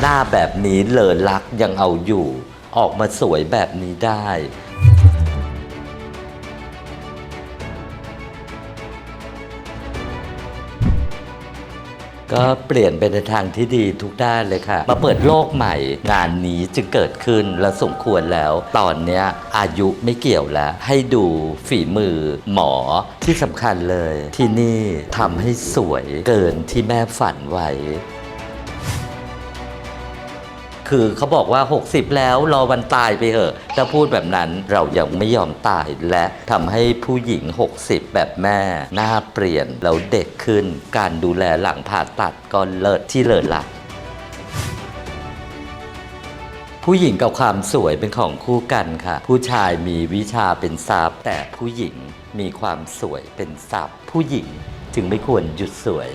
หน้าแบบนี้เลอลักยังเอาอยู่ ออกมาสวยแบบนี้ได้ ก็เปลี่ยนไปในทางที่ดีทุกด้านเลยค่ะ มาเปิดโลกใหม่ งานนี้จึงเกิดขึ้นและสมควรแล้ว ตอนเนี้ยอายุไม่เกี่ยวแล้ว ให้ดูฝีมือหมอที่สำคัญเลย ที่นี่ทำให้สวยเกินที่แม่ฝันไว้ คือเขาบอกว่า 60 แล้วรอวันตายไปเถอะ ถ้าพูดแบบนั้นเรายังไม่ยอมตายและทำให้ผู้หญิง 60 แบบแม่ หน้าเปลี่ยนแล้วเด็กขึ้น การดูแลหลังผ่าตัดก็เลิศที่เลิศละผู้หญิงกับความสวยเป็นของคู่กันค่ะ ผู้ชายมีวิชาเป็นทรัพย์แต่ผู้หญิงมีความสวยเป็นทรัพย์ ผู้หญิงจึงไม่ควรหยุดสวย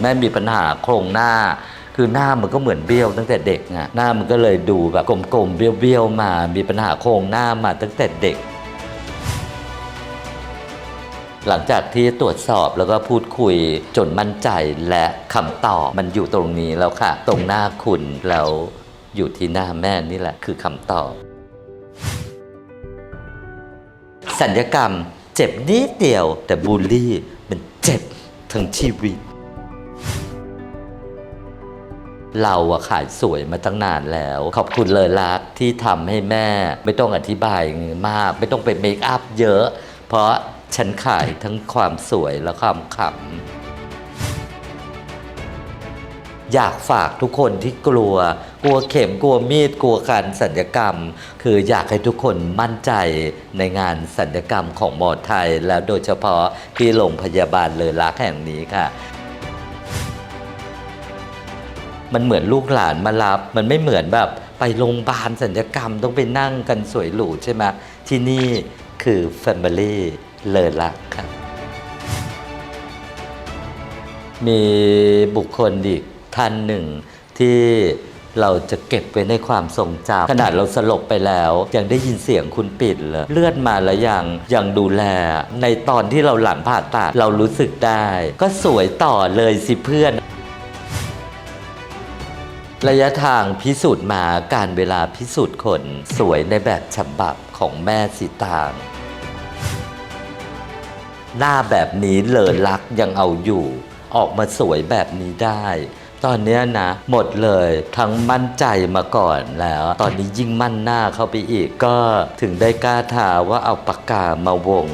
แม่มีปัญหาโครงหน้า คือหน้ามันก็เหมือนเบี้ยวตั้งแต่เด็กไงหน้ามันก็เลยดูแบบกลมๆเบี้ยวๆมา มีปัญหาโครงหน้ามาตั้งแต่เด็ก หลังจากที่ตรวจสอบแล้วก็พูดคุยจนมั่นใจและคำตอบมันอยู่ตรงนี้แล้วค่ะ ตรงหน้าคุณแล้วอยู่ที่หน้าแม่นี่แหละคือคำตอบสัญญกรรม เจ็บนิดเดียวแต่บูลลี่มันเจ็บทั้งชีวิต เราอะขายสวยมาตั้งนานแล้ว ขอบคุณเลยลักษณ์ที่ทำให้แม่ ไม่ต้องอธิบายมาก ไม่ต้องไปเมคอัพเยอะ เพราะฉันขายทั้งความสวยและความขำอยากฝากทุกคนที่กลัว กลัวเข็มกลัวมีดกลัวการสัญญกรรม คืออยากให้ทุกคนมั่นใจในงานสัญญกรรมของหมอไทย แล้วโดยเฉพาะที่โรงพยาบาลเลอลักษณ์แห่งนี้ค่ะ มันเหมือนลูกหลานมารับ มันไม่เหมือนแบบไปโรงพยาบาลสัญญกรรมต้องไปนั่งกันสวยหรูใช่ไหมที่นี่คือ Family เลอลักครับ มีบุคคลอีกท่านหนึ่งที่เราจะเก็บไว้ในความทรงจำขนาดเราสลบไปแล้ว ยังได้ยินเสียงคุณปิดเลยเลือดมาแล้วยังยังดูแล ในตอนที่เราหลังผ่าตัดเรารู้สึกได้ ก็สวยต่อเลยสิเพื่อน ระยะทางพิสูจน์มาการเวลาพิสูจน์คนสวยในแบบฉบับของแม่สีตาง หน้าแบบนี้เลอลักยังเอาอยู่ ออกมาสวยแบบนี้ได้ ตอนเนี้ยนะ หมดเลยทั้งมั่นใจมาก่อนแล้ว ตอนนี้ยิ่งมั่นหน้าเข้าไปอีกก็ถึงได้กล้าทาว่าเอาปากกามาวง